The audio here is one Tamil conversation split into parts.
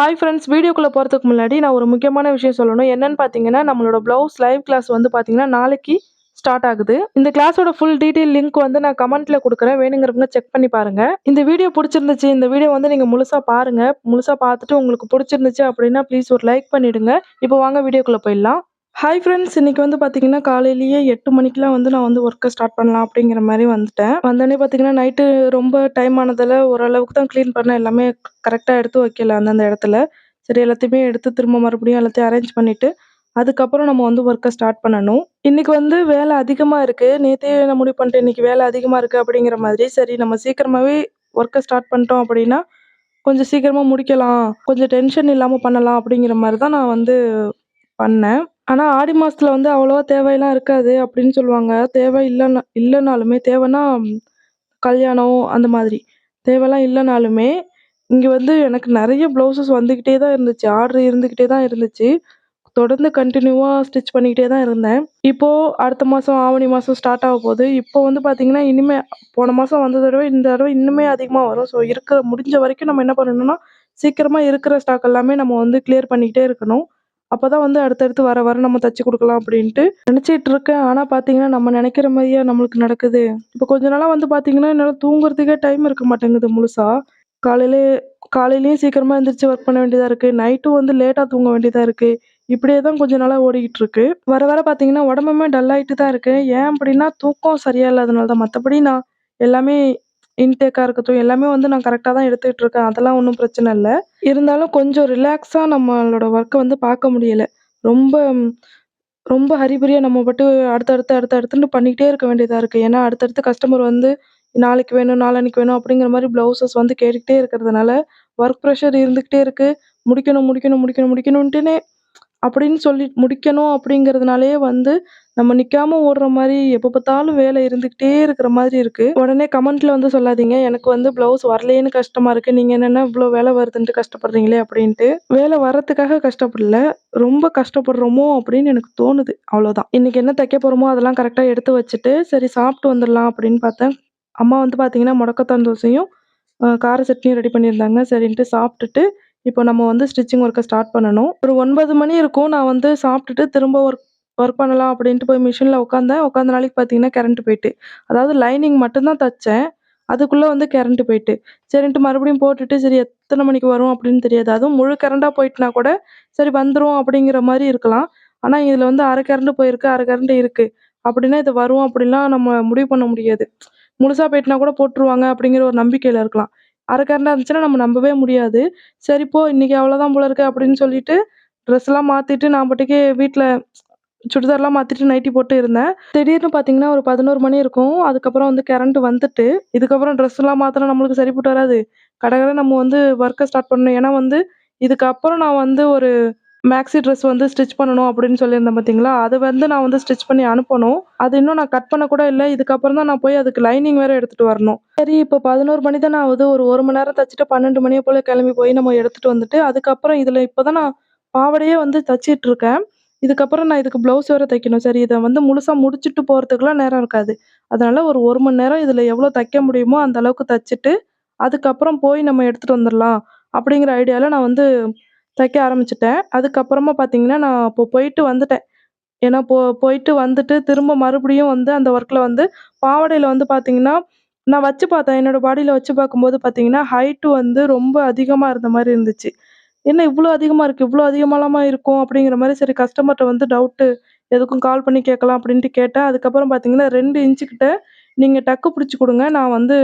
ஹாய் ஃப்ரெண்ட்ஸ் வீடியோக்குள்ளே போகிறதுக்கு முன்னாடி நான் ஒரு முக்கியமான விஷயம் சொல்லணும். என்னென்னு பார்த்தீங்கன்னா நம்மளோட ப்ளவுஸ் லைவ் கிளாஸ் வந்து பார்த்தீங்கன்னா நாளைக்கு ஸ்டார்ட் ஆகுது. இந்த கிளாஸோட ஃபுல் டீட்டெயில் லிங்க் வந்து நான் கமெண்ட்ல கொடுக்குறேன். வேணுங்கிறவங்க செக் பண்ணி பாருங்க. இந்த வீடியோ பிடிச்சிருந்துச்சு இந்த வீடியோ வந்து நீங்க முழுசா பாருங்க. முழுசா பார்த்துட்டு உங்களுக்கு பிடிச்சிருந்துச்சு அப்படின்னா ப்ளீஸ் ஒரு லைக் பண்ணிடுங்க. இப்போ வாங்க வீடியோக்குள்ள போயிடலாம். ஹாய் ஃப்ரெண்ட்ஸ் இன்றைக்கி வந்து பார்த்தீங்கன்னா காலையிலேயே எட்டு மணிக்கெலாம் வந்து நான் வந்து ஒர்க்கை ஸ்டார்ட் பண்ணலாம் அப்படிங்கிற மாதிரி வந்துட்டேன். வந்தோடனே பார்த்திங்கன்னா நைட்டு ரொம்ப டைம் ஆனதில் ஓரளவுக்கு தான் க்ளீன் பண்ண எல்லாமே கரெக்டாக எடுத்து வைக்கல அந்தந்த இடத்துல. சரி எல்லாத்தையுமே எடுத்து திரும்ப மறுபடியும் எல்லாத்தையும் அரேஞ்ச் பண்ணிவிட்டு அதுக்கப்புறம் நம்ம வந்து ஒர்க்கை ஸ்டார்ட் பண்ணணும். இன்றைக்கி வந்து வேலை அதிகமாக இருக்குது நேற்றே நான் முடிவு பண்ணிட்டேன் இன்றைக்கி வேலை அதிகமாக இருக்குது அப்படிங்கிற மாதிரி. சரி நம்ம சீக்கிரமாகவே ஒர்க்கை ஸ்டார்ட் பண்ணிட்டோம் அப்படின்னா கொஞ்சம் சீக்கிரமாக முடிக்கலாம். கொஞ்சம் டென்ஷன் இல்லாமல் பண்ணலாம் அப்படிங்கிற மாதிரி தான் நான் வந்து பண்ணேன். ஆனா, ஆடி மாசத்துல வந்து அவ்வளவா தேவையெல்லாம் இருக்காது அப்படின்னு சொல்லுவாங்க. தேவை இல்லன்னா இல்லனாலுமே தேவைன்னா கல்யாணம் அந்த மாதிரி. தேவைலாம் இல்லனாலுமே, இங்க வந்து எனக்கு நெறைய ப்ளவுஸஸ் வந்துகிட்டே தான் இருந்துச்சு. ஆர்டர் இருந்துகிட்டே தான் இருந்துச்சு. தொடர்ந்து கன்டினியூவா ஸ்டிச் பண்ணிக்கிட்டே தான் இருந்தேன். இப்போ அடுத்த மாசம் ஆவணி மாசம் ஸ்டார்ட் ஆக போகுது. இப்போ வந்து பார்த்தீங்கன்னா, இனிமே போன மாசம் வந்தத விட இந்த தடவை இன்னுமே அதிகமா வரும். ஸோ இருக்கிற முடிஞ்ச வரைக்கும் நம்ம என்ன பண்ணணும்னா, சீக்கிரமா இருக்கிற ஸ்டாக் எல்லாமே நம்ம வந்து கிளியர் பண்ணிக்கிட்டே இருக்கணும். அப்பதான் வந்து அடுத்தடுத்து வர வர நம்ம தச்சு கொடுக்கலாம் அப்படின்ட்டு நினச்சிட்டு இருக்கேன். ஆனால் பார்த்தீங்கன்னா, நம்ம நினைக்கிற மாதிரியே நம்மளுக்கு நடக்குது? இப்போ கொஞ்ச நாளாக வந்து பார்த்தீங்கன்னா, என்னால் தூங்குறதுக்கே டைம் இருக்க மாட்டேங்குது முழுசா. காலையிலே காலையிலேயும் சீக்கிரமாக எழுந்திரிச்சு ஒர்க் பண்ண வேண்டியதாக இருக்குது நைட்டும் வந்து லேட்டாக தூங்க வேண்டியதாக இருக்குது இப்படியே தான் கொஞ்ச நாளாக ஓடிக்கிட்டு இருக்கு. வர வர பார்த்தீங்கன்னா, உடம்புமே டல்லாயிட்டு தான் இருக்கு. ஏன் அப்படின்னா, தூக்கம் சரியா இல்லாதனால தான். மற்றபடி நான் எல்லாமே இன்டேக்காக இருக்கட்டும், எல்லாமே வந்து நான் கரெக்டாக தான் எடுத்துக்கிட்டு இருக்கேன். அதெல்லாம் ஒன்றும் பிரச்சனை இல்லை இருந்தாலும் கொஞ்சம் ரிலாக்ஸாக நம்மளோட ஒர்க்கை வந்து பார்க்க முடியலை. ரொம்ப ரொம்ப ஹரிபரியாக நம்ம பாட்டு அடுத்தடுத்து, அடுத்தடுத்துன்னு பண்ணிக்கிட்டே இருக்க வேண்டியதாக இருக்குது ஏன்னா, அடுத்தடுத்து கஸ்டமர் வந்து நாளைக்கு வேணும், நாளான்னைக்கு வேணும் அப்படிங்கிற மாதிரி ப்ளவுஸஸ் வந்து கேட்டுக்கிட்டே இருக்கிறதுனால, ஒர்க் ப்ரெஷர் இருந்துக்கிட்டே இருக்குது முடிக்கணும், முடிக்கணும், முடிக்கணும், முடிக்கணுன்ட்டுனே அப்படின்னு சொல்லி முடிக்கணும் அப்படிங்கிறதுனாலயே வந்து, நம்ம நிற்காம ஓடுற மாதிரி எப்போ பார்த்தாலும் வேலை இருந்துக்கிட்டே இருக்கிற மாதிரி இருக்குது உடனே கமெண்ட்டில் வந்து சொல்லாதீங்க, எனக்கு வந்து ப்ளவுஸ் வரலையேன்னு கஷ்டமாக இருக்குது நீங்கள் என்னென்ன இவ்வளோ வேலை வருதுன்ட்டு கஷ்டப்படுறீங்களே அப்படின்ட்டு. வேலை வர்றதுக்காக கஷ்டப்படல. ரொம்ப கஷ்டப்படுறோமோ அப்படின்னு எனக்கு தோணுது. அவ்வளோதான். இன்னைக்கு என்ன தைக்க போகிறோமோ அதெல்லாம் கரெக்டாக எடுத்து வச்சுட்டு, சரி சாப்பிட்டு வந்துடலாம் அப்படின்னு பார்த்தேன். அம்மா வந்து பார்த்தீங்கன்னா, முடக்கத்தான் தோசையும், கார சட்னியும் ரெடி பண்ணியிருந்தாங்க. சரின்ட்டு சாப்பிட்டுட்டு, இப்போ நம்ம வந்து ஸ்டிச்சிங் ஒர்க்கை ஸ்டார்ட் பண்ணணும். ஒரு ஒன்பது மணி இருக்கும். நான் வந்து சாப்பிட்டுட்டு திரும்ப ஒர்க் ஒர்க் பண்ணலாம் அப்படின்ட்டு போய் மிஷினில் உட்காந்தேன். உட்காந்த நாளைக்கு பார்த்தீங்கன்னா, கரண்ட் போயிட்டு. அதாவது லைனிங் மட்டும் தான் அதுக்குள்ளே வந்து கரண்ட்டு போயிட்டு. சரின்ட்டு மறுபடியும் போட்டுட்டு, சரி எத்தனை மணிக்கு வரும் அப்படின்னு தெரியாது. அதுவும் முழு கரண்டாக போயிட்டுனா கூட, சரி வந்துடும் அப்படிங்கிற மாதிரி இருக்கலாம். ஆனால் இதில் வந்து அரை கரண்ட் போயிருக்கு, அரை கரண்ட் இருக்குது அப்படின்னா இது வரும் அப்படிலாம் நம்ம முடிவு பண்ண முடியாது. முழுசாக போயிட்டுனா கூட போட்டுருவாங்க அப்படிங்கிற ஒரு நம்பிக்கையில் இருக்கலாம். அரை இருந்துச்சுன்னா நம்ம நம்பவே முடியாது. சரி போ இன்னைக்கு அவ்வளோதான் போல இருக்கு அப்படின்னு சொல்லிட்டு, ட்ரெஸ்லாம் மாற்றிட்டு நான் பாட்டுக்கு வீட்டில் சுடிதார்லாம் மாற்றிட்டு நைட்டி போட்டு இருந்தேன். திடீர்னு பார்த்தீங்கன்னா, ஒரு 11 மணி இருக்கும். அதுக்கப்புறம் வந்து கரண்ட் வந்துட்டு, இதுக்கப்புறம் ட்ரெஸ்லாம் மாற்றினா நம்மளுக்கு சரிப்பட்டு வராது. கடை நம்ம வந்து ஒர்க்கை ஸ்டார்ட் பண்ணணும். ஏன்னா வந்து, இதுக்கப்புறம் நான் வந்து ஒரு மேக்ஸி ட்ரெஸ் வந்து ஸ்டிச் பண்ணணும் அப்படின்னு சொல்லியிருந்தேன் பார்த்தீங்களா? அது வந்து நான் வந்து ஸ்டிச் பண்ணி அனுப்பணும். அது இன்னும் நான் கட் பண்ண கூட இல்லை இதுக்கப்புறம் தான் நான் போய் அதுக்கு லைனிங் வேற எடுத்துட்டு வரணும். சரி இப்போ 11 மணி தான் நான் ஆகுது. ஒரு ஒரு மணி நேரம் தச்சுட்டு பன்னெண்டு மணியை போல கிளம்பி போய் நம்ம எடுத்துட்டு வந்துட்டு, அதுக்கப்புறம் இதில் இப்போ தான் நான் பாவாடையே வந்து தச்சிட்டு இருக்கேன். இதுக்கப்புறம் நான் இதுக்கு ப்ளவுஸ் வேற தைக்கணும். சரி இதை வந்து முழுசாக முடிச்சுட்டு போகிறதுக்குலாம் நேரம் இருக்காது. அதனால ஒரு ஒரு மணி நேரம் இதில் எவ்வளோ தைக்க முடியுமோ அந்த அளவுக்கு தச்சுட்டு, அதுக்கப்புறம் போய் நம்ம எடுத்துகிட்டு வந்துடலாம் அப்படிங்கிற ஐடியாவில் நான் வந்து தைக்க ஆரம்பிச்சிட்டேன் அதுக்கப்புறமா பார்த்தீங்கன்னா, நான் இப்போ போயிட்டு வந்துட்டேன். ஏன்னா போ போயிட்டு வந்துட்டு திரும்ப மறுபடியும் வந்து அந்த ஒர்க்கில் வந்து பாவாடையில் வந்து பார்த்தீங்கன்னா, நான் வச்சு பார்த்தேன். என்னோடய பாடியில் வச்சு பார்க்கும்போது பார்த்தீங்கன்னா, ஹைட்டு வந்து ரொம்ப அதிகமாக இருந்த மாதிரி இருந்துச்சு. என்ன இவ்வளோ அதிகமாக இருக்குது இவ்வளோ அதிகமாலாமா இருக்கும்? அப்படிங்கிற மாதிரி சரி கஸ்டமர்கிட்ட வந்து டவுட்டு எதுக்கும் கால் பண்ணி கேட்கலாம் அப்படின்ட்டு கேட்டேன். அதுக்கப்புறம் பார்த்தீங்கன்னா, ரெண்டு இன்ச்சு நீங்கள் டக்கு பிடிச்சி கொடுங்க நான் வந்து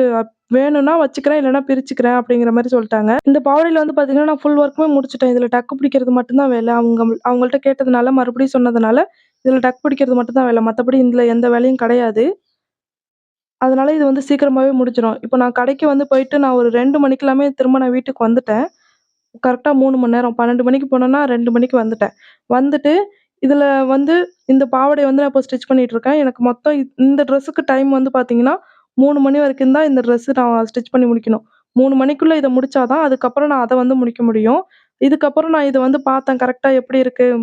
வேணும்னா வச்சுக்கிறேன், இல்லைனா பிரிச்சுக்கிறேன் அப்படிங்கிற மாதிரி சொல்லிட்டாங்க இந்த பாவடையில் வந்து பார்த்தீங்கன்னா, நான் ஃபுல் ஒர்க்குமே முடிச்சுட்டேன். இதில் டக்கு பிடிக்கிறது மட்டும்தான் வேலை. அவங்க அவங்கள்ட்ட கேட்டதுனால, மறுபடியும் சொன்னதுனால, இதில் டக்கு பிடிக்கிறது மட்டும்தான் வேலை. மற்றபடி இதில் எந்த வேலையும் கிடையாது. அதனால இது வந்து சீக்கிரமாகவே முடிச்சிடும் இப்போ நான் கடைக்கு வந்து போயிட்டு நான் ஒரு ரெண்டு மணிக்கெல்லாமே திரும்ப நான் வீட்டுக்கு வந்துட்டேன். கரெக்டாக மூணு மணி நேரம். 12 மணிக்கு போனேன்னா ரெண்டு மணிக்கு வந்துட்டேன். வந்துட்டு இதில் வந்து இந்த பாவாடைய வந்து நான் இப்போ ஸ்டிச் பண்ணிகிட்ருக்கேன் இருக்கேன். எனக்கு மொத்தம் இந்த ட்ரெஸ்ஸுக்கு டைம் வந்து பார்த்தீங்கன்னா, மூணு மணி வரைக்கும் தான் இந்த ட்ரெஸ்ஸு நான் ஸ்டிச் பண்ணி முடிக்கணும். மூணு மணிக்குள்ளே இதை முடிச்சாதான் அதுக்கப்புறம் நான் அதை வந்து முடிக்க முடியும். இதுக்கப்புறம் நான் இதை வந்து பார்த்தேன். கரெக்டாக எப்படி இருக்குது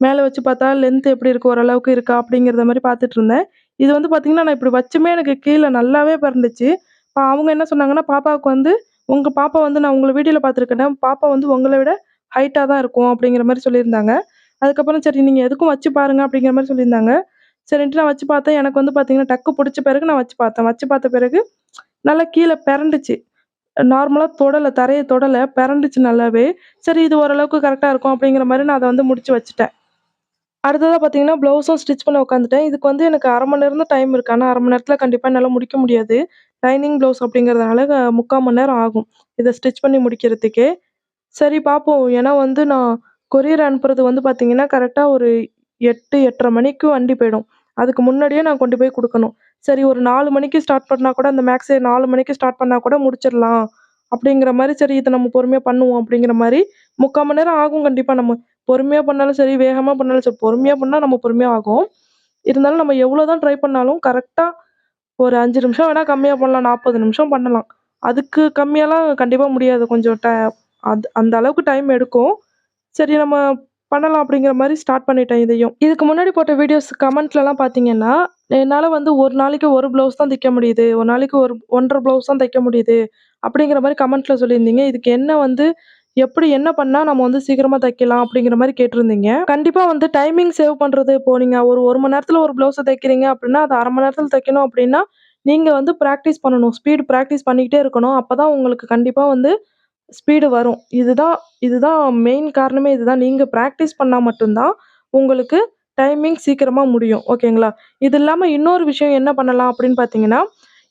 மேலே வச்சு பார்த்தா லென்த் எப்படி இருக்குது ஓரளவுக்கு இருக்கா? அப்படிங்கிறத மாதிரி பார்த்துட்டு இருந்தேன். இது வந்து பார்த்தீங்கன்னா, நான் இப்படி வச்சுமே எனக்கு கீழே நல்லாவே பிறந்துச்சு இப்போ அவங்க என்ன சொன்னாங்கன்னா, பாப்பாவுக்கு வந்து உங்கள் பாப்பா வந்து நான் உங்களை வீடியோவில் பார்த்துருக்கேன் பாப்பா வந்து உங்களை விட ஹைட்டாக தான் இருக்கும் அப்படிங்கிற மாதிரி சொல்லியிருந்தாங்க. அதுக்கப்புறம் சரி நீங்கள் எதுக்கும் வச்சு பாருங்க அப்படிங்கிற மாதிரி சொல்லியிருந்தாங்க. சரின்ட்டு நான் வச்சு பார்த்தேன். எனக்கு வந்து பார்த்தீங்கன்னா, டக்கு பிடிச்ச பிறகு நான் வச்சு பார்த்தேன். வச்சு பார்த்த பிறகு நல்லா கீழே பிறண்டுச்சு நார்மலாக தொடலை தரையை தொடலை பிறண்டுச்சு நல்லாவே. சரி இது ஓரளவுக்கு கரெக்டாக இருக்கும் அப்படிங்கிற மாதிரி நான் அதை வந்து முடிச்சு வச்சுட்டேன். அடுத்ததாக பார்த்தீங்கன்னா, ப்ளவுஸும் ஸ்டிச் பண்ண உட்காந்துட்டேன். இதுக்கு வந்து எனக்கு அரை மணி நேரம் தான் டைம் இருக்கு. ஆனால் அரை மணி நேரத்தில் கண்டிப்பாக என்னால் முடிக்க முடியாது. லைனிங் ப்ளவுஸ் அப்படிங்கிறதுனால முக்கால் மணி நேரம் ஆகும். இதை ஸ்டிச் பண்ணி முடிக்கிறதுக்கே. சரி பார்ப்போம். ஏன்னா வந்து நான் கொரியர் அனுப்புறது வந்து பார்த்தீங்கன்னா, கரெக்டாக ஒரு 8, 8:30 மணிக்கு வண்டி போயிடும். அதுக்கு முன்னாடியே நான் கொண்டு போய் கொடுக்கணும் சரி ஒரு நாலு மணிக்கு ஸ்டார்ட் பண்ணால் கூட அந்த மேக்ஸை நாலு மணிக்கு ஸ்டார்ட் பண்ணால் கூட முடிச்சிடலாம். அப்படிங்கிற மாதிரி சரி இதை நம்ம பொறுமையாக பண்ணுவோம் அப்படிங்கிற மாதிரி முக்கால் மணி நேரம் ஆகும் கண்டிப்பாக நம்ம பொறுமையாக பண்ணாலும் சரி, வேகமாக பண்ணாலும் சரி, பொறுமையாக பண்ணால் நம்ம பொறுமையாக ஆகும். இருந்தாலும் நம்ம எவ்வளோ தான் ட்ரை பண்ணாலும் கரெக்டாக ஒரு அஞ்சு நிமிஷம் வேணால் கம்மியாக பண்ணலாம். 40 நிமிஷம் பண்ணலாம். அதுக்கு கம்மியாலாம் கண்டிப்பாக முடியாது. கொஞ்சம் ட அது அந்த அளவுக்கு டைம் எடுக்கும். சரி நம்ம பண்ணலாம் அப்படிங்கிற மாதிரி ஸ்டார்ட் பண்ணிட்டேன் இதையும். இதுக்கு முன்னாடி போட்ட வீடியோஸ் கமெண்ட்லலாம் பார்த்தீங்கன்னா, என்னால் வந்து ஒரு நாளைக்கு ஒரு ப்ளவுஸ் தான் தைக்க முடியுது. ஒரு நாளைக்கு ஒரு 1 1/2 ப்ளவுஸ் தான் தைக்க முடியுது. அப்படிங்கிற மாதிரி கமெண்ட்ல சொல்லியிருந்தீங்க. இதுக்கு என்ன வந்து எப்படி என்ன பண்ணால் நம்ம வந்து சீக்கிரமாக தைக்கலாம் அப்படிங்கிற மாதிரி கேட்டிருந்தீங்க. கண்டிப்பாக வந்து டைமிங் சேவ் பண்ணுறது இப்போ நீங்கள் ஒரு ஒரு மணி நேரத்தில் ஒரு ப்ளவுஸை தைக்கிறீங்க அப்படின்னா, அது அரை மணி நேரத்தில் தைக்கணும் அப்படின்னா, நீங்கள் வந்து ப்ராக்டிஸ் பண்ணணும். ஸ்பீடு ப்ராக்டிஸ் பண்ணிக்கிட்டே இருக்கணும். அப்பதான் உங்களுக்கு கண்டிப்பாக வந்து ஸ்பீடு வரும். இதுதான் இதுதான் மெயின் காரணமே இதுதான். நீங்கள் ப்ராக்டிஸ் பண்ணால் மட்டும்தான் உங்களுக்கு டைமிங் சீக்கிரமாக முடியும். ஓகேங்களா? இது இல்லாமல் இன்னொரு விஷயம் என்ன பண்ணலாம் அப்படின்னு பார்த்தீங்கன்னா,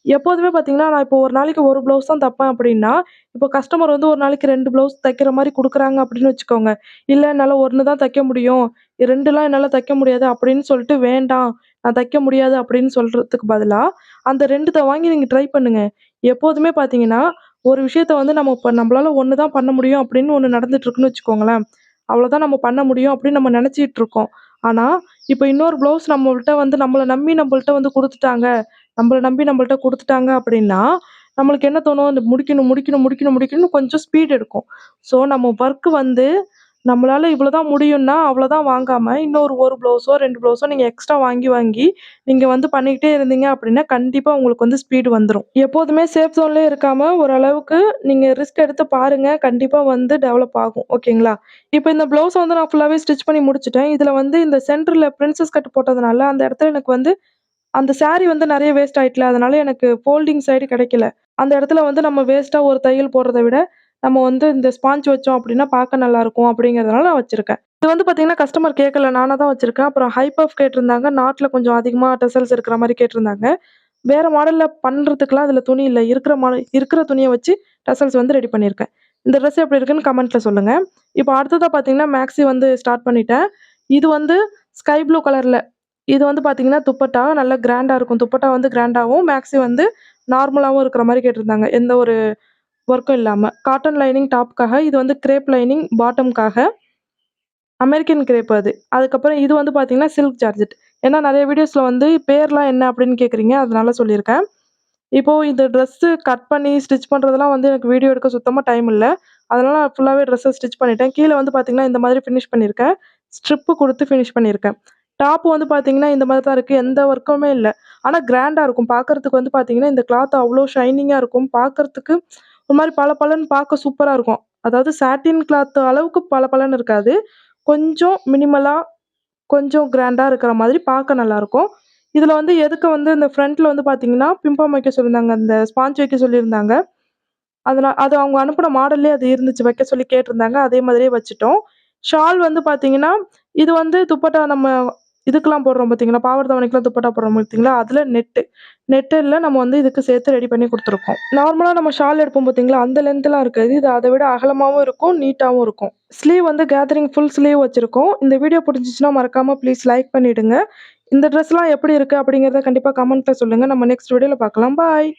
எப்போதுமே பார்த்தீங்கன்னா, நான் இப்போ ஒரு நாளைக்கு ஒரு ப்ளவுஸ் தான் தைப்பேன் அப்படின்னா, இப்போ கஸ்டமர் வந்து ஒரு நாளைக்கு ரெண்டு ப்ளவுஸ் தைக்கிற மாதிரி கொடுக்குறாங்க அப்படின்னு வச்சுக்கோங்க. இல்லை என்னால் ஒன்று தான் தைக்க முடியும். ரெண்டுலாம் என்னால் தைக்க முடியாது அப்படின்னு சொல்லிட்டு வேண்டாம். நான் தைக்க முடியாது அப்படின்னு சொல்கிறதுக்கு பதிலாக அந்த ரெண்டுத்தை வாங்கி நீங்கள் ட்ரை பண்ணுங்கள் எப்போதுமே பார்த்தீங்கன்னா, ஒரு விஷயத்த வந்து நம்ம இப்போ நம்மளால ஒன்று தான் பண்ண முடியும் அப்படின்னு ஒன்று நடந்துட்டுருக்குன்னு வச்சுக்கோங்களேன். அவ்வளோதான் நம்ம பண்ண முடியும் அப்படின்னு நம்ம நினச்சிட்டு இருக்கோம். ஆனா, இப்போ இன்னொரு ப்ளவுஸ் நம்மள்கிட்ட வந்து நம்மளை நம்பி நம்மள்கிட்ட வந்து கொடுத்துட்டாங்க நம்மளை நம்பி நம்மள்ட்ட கொடுத்துட்டாங்க அப்படின்னா, நம்மளுக்கு என்ன தோணும்? இந்த முடிக்கணும், முடிக்கணும், முடிக்கணும், முடிக்கணும்னு கொஞ்சம் ஸ்பீட் எடுக்கும். ஸோ நம்ம ஒர்க் வந்து நம்மளால் இவ்வளோ தான் முடியும்னா, அவ்வளோதான் வாங்காமல் இன்னொரு ஒரு ப்ளவுஸோ, ரெண்டு ப்ளவுஸோ நீங்கள் எக்ஸ்ட்ரா வாங்கி, வாங்கி நீங்கள் வந்து பண்ணிக்கிட்டே இருந்தீங்க அப்படின்னா, கண்டிப்பாக உங்களுக்கு வந்து ஸ்பீடு வந்துடும் எப்போதுமே சேஃப் ஜோன்லேயே இருக்காமல் ஓரளவுக்கு நீங்கள் ரிஸ்க் எடுத்து பாருங்கள் கண்டிப்பாக வந்து டெவலப் ஆகும். ஓகேங்களா? இப்போ இந்த ப்ளவுஸை வந்து நான் ஃபுல்லாகவே ஸ்டிச் பண்ணி முடிச்சுட்டேன். இதில் வந்து இந்த சென்டரில் பிரின்சஸ் கட் போட்டதுனால, அந்த இடத்துல எனக்கு வந்து அந்த சாரீ வந்து நிறைய வேஸ்ட் ஆயிட்டுல. அதனால எனக்கு ஃபோல்டிங் சைடு கிடைக்கல. அந்த இடத்துல வந்து நம்ம வேஸ்ட்டாக ஒரு தையல் போடுறத விட, நம்ம வந்து இந்த ஸ்பாஞ்ச் வச்சோம் அப்படின்னா பார்க்க நல்லாயிருக்கும் அப்படிங்கிறதுனால நான் வச்சிருக்கேன். இது வந்து பார்த்தீங்கன்னா, கஸ்டமர் கேட்கல. நானாக தான் வச்சிருக்கேன். அப்புறம் ஹை பஃப் கேட்டிருந்தாங்க. நாட்டில் கொஞ்சம் அதிகமாக டெசல்ஸ் இருக்கிற மாதிரி கேட்டிருந்தாங்க. வேறு மாடலில் பண்ணுறதுக்குலாம் அதில் துணி இல்லை இருக்கிற மாடல் இருக்கிற துணியை வச்சு டெசல்ஸ் வந்து ரெடி பண்ணியிருக்கேன். இந்த ட்ரெஸ் எப்படி இருக்குன்னு கமெண்ட்ல சொல்லுங்கள் இப்போ அடுத்ததாக பார்த்தீங்கன்னா, மேக்ஸி வந்து ஸ்டார்ட் பண்ணிட்டேன். இது வந்து ஸ்கை ப்ளூ கலரில் இது வந்து பார்த்தீங்கன்னா, துப்பட்டா நல்லா கிராண்டாக இருக்கும். துப்பட்டா வந்து கிராண்டாகவும் மேக்ஸி வந்து நார்மலாகவும் இருக்கிற மாதிரி கேட்டிருந்தாங்க. எந்த ஒரு ஒர்க்கும் இல்லாமல் காட்டன் லைனிங் டாப்க்காக, இது வந்து கிரேப் லைனிங் பாட்டம்க்காக. அமெரிக்கன் கிரேப் அது. அதுக்கப்புறம் இது வந்து பார்த்தீங்கன்னா, சில்க் ஜார்ஜெட். ஏன்னா நிறைய வீடியோஸில் வந்து பேர்லாம் என்ன அப்படின்னு கேட்குறீங்க. அதனால சொல்லியிருக்கேன். இப்போது இந்த ட்ரெஸ்ஸு கட் பண்ணி ஸ்டிச் பண்ணுறதெல்லாம் வந்து எனக்கு வீடியோ எடுக்க சுத்தமாக டைம் இல்லை அதனால் நான் ஃபுல்லாகவே ட்ரெஸ்ஸை ஸ்டிச் பண்ணிட்டேன். கீழே வந்து பார்த்தீங்கன்னா, இந்த மாதிரி ஃபினிஷ் பண்ணியிருக்கேன். ஸ்ட்ரிப்பு கொடுத்து ஃபினிஷ் பண்ணியிருக்கேன். டாப் வந்து பார்த்தீங்கன்னா, இந்த மாதிரி தான் இருக்குது எந்த ஒர்க்குமே இல்லை ஆனால் கிராண்டாக இருக்கும். பார்க்கறதுக்கு வந்து பார்த்தீங்கன்னா, இந்த கிளாத் அவ்வளோ ஷைனிங்காக இருக்கும். பார்க்கறதுக்கு ஒரு பல பலன்னு பார்க்க சூப்பராக இருக்கும். அதாவது சாட்டின் கிளாத் அளவுக்கு பல பளபளன்னு இருக்காது. கொஞ்சம் மினிமலாக கொஞ்சம் கிராண்டாக இருக்கிற மாதிரி பார்க்க நல்லாயிருக்கும் இதில் வந்து எதுக்கு வந்து இந்த ஃப்ரண்ட்டில் வந்து பார்த்தீங்கன்னா, பிம்பம் வைக்க சொல்லியிருந்தாங்க. அந்த ஸ்பாஞ்ச் வைக்க சொல்லியிருந்தாங்க. அதனால் அது அவங்க அனுப்பின மாடல்லே அது இருந்துச்சு. வைக்க சொல்லி கேட்டிருந்தாங்க. அதே மாதிரியே வச்சுட்டோம். ஷால் வந்து பார்த்தீங்கன்னா, இது வந்து துப்பட்டா நம்ம இதுக்கெல்லாம் போடுறோம் பார்த்தீங்களா, பாவர் தாவணிக்கெல்லாம் துப்பட்டா போடுறோம் பார்த்தீங்களா, அதில் நெட்டு. நெட்டில் நம்ம வந்து இதுக்கு சேர்த்து ரெடி பண்ணி கொடுத்துருக்கோம் நார்மலாக நம்ம ஷால் எடுப்போம் பார்த்தீங்களா, அந்த லென்த்லாம் இருக்காது. இது அதை விட அகலமாகவும் இருக்கும், நீட்டாகவும் இருக்கும். ஸ்லீவ் வந்து கேதரிங் ஃபுல் ஸ்லீவ் வச்சுருக்கோம் இந்த வீடியோ பிடிச்சிச்சின்னா மறக்காமல் ப்ளீஸ் லைக் பண்ணிவிடுங்க இந்த ட்ரெஸ்லாம் எப்படி இருக்குது அப்படிங்கிறத கண்டிப்பாக கமெண்ட்டில் சொல்லுங்கள் நம்ம நெக்ஸ்ட் வீடியோவில் பார்க்கலாம். பாய்.